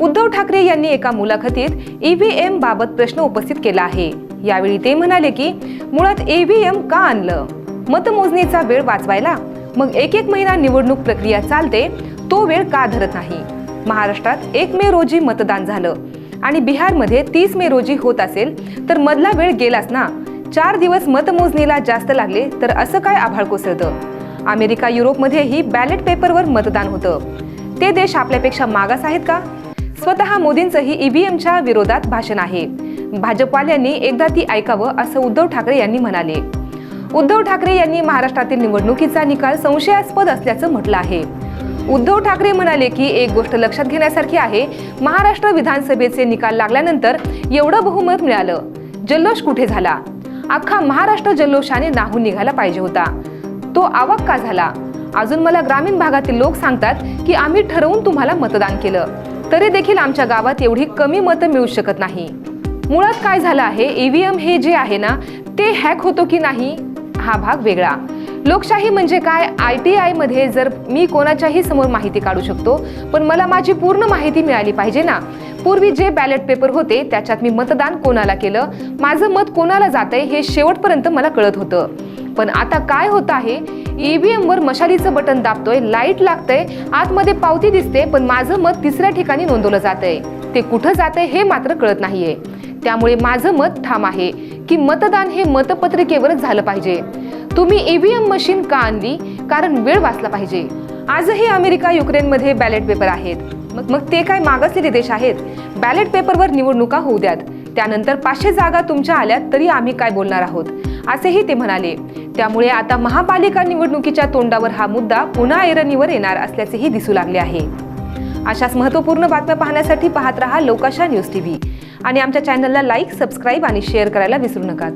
उद्धव ठाकरे यांनी एका मुलाखतीत ईव्हीएम बाबत प्रश्न उपस्थित केला आहे. यावेळी ते म्हणाले की मुळात ईव्हीएम का आणलं? मतमोजणीचा वेळ वाचवायला? मग एक एक महिना निवडणूक प्रक्रिया चालते तो वेळ का धरत नाही? महाराष्ट्रात एक मे रोजी मतदान झालं आणि बिहारमध्ये तीस मे रोजी होत असेल तर मधला वेळ गेलाच ना? चार दिवस मतमोजणीला जास्त लागले तर असं काय आभाळ कोसळतं? अमेरिका युरोपमध्येही बॅलेट पेपरवर मतदान होतं. ते देश आपल्यापेक्षा मागास आहेत का? स्वतः मोदींचंही ईव्हीएमच्या विरोधात भाषण आहे. भाजपवाल्यांनी एकदा ती ऐकावं असं उद्धव ठाकरे यांनी म्हणाले. उद्धव ठाकरे यांनी महाराष्ट्रातील निवडणुकीचा निकाल संशयास्पद असल्याचं म्हटलं आहे. उद्धव ठाकरे म्हणाले की एक गोष्ट लक्षात घेण्यासारखी आहे महाराष्ट्र विधानसभेचे निकाल लागल्यानंतर एवढं बहुमत मिळालं. जल्लोष कुठे झाला? अख्खा महाराष्ट्र जल्लोषाने नाहून निघाला पाहिजे होता. तो आवाक का झाला? अजून मला ग्रामीण भागातील लोक सांगतात की आम्ही ठरवून तुम्हाला मतदान केलं. तरी देखील आमच्या गावात एवढी कमी मतं मिळू शकत नाही. मुळात काय झालं आहे? ईव्हीएम हे जे आहे ना ते हॅक होतो की नाही? हा भाग वेगळा. लोकशाही म्हणजे काय? आय टी आयमध्ये जर मी कोणाच्याही समोर माहिती काढू शकतो पण मला माझी पूर्ण माहिती मिळाली पाहिजे ना. पूर्वी जे बॅलेट पेपर होते त्याच्यात मी मतदान कोणाला केलं माझं मत कोणाला जातंय हे शेवटपर्यंत मला कळत होतं. पण आता काय होत आहे? ईव्हीएम वर मशालीचं बटन दाबतोय लाइट लागतंय आतमध्ये पावती दिसते पण माझं मत तिसऱ्या ठिकाणी नोंदवलं जातंय. ते कुठं जातंय हे मात्र कळत नाहीये. त्यामुळे माझं मत ठाम आहे की मतदान हे मतपत्रिकेवरच झालं पाहिजे. तुम्ही ईव्हीएम मशीन का आणली? कारण वेळ वाचला पाहिजे. आजही अमेरिका युक्रेनमध्ये बॅलेट पेपर आहेत. मग मग ते काय मागासलेले देश आहेत? बॅलेट पेपरवर निवडणुका होऊ द्यात. त्यानंतर पाचशे जागा तुमच्या आल्यात तरी आम्ही काय बोलणार आहोत? असेही ते म्हणाले. त्यामुळे आता महापालिका निवडणुकीच्या तोंडावर हा मुद्दा पुन्हा ऐरणीवर येणार असल्याचेही दिसू लागले आहे. अशाच महत्त्वपूर्ण बातम्या पाहण्यासाठी पाहत रहा लोकाशा न्यूज टीव्ही. आणि आमच्या चॅनलला लाईक सबस्क्राईब आणि शेअर करायला विसरू नका.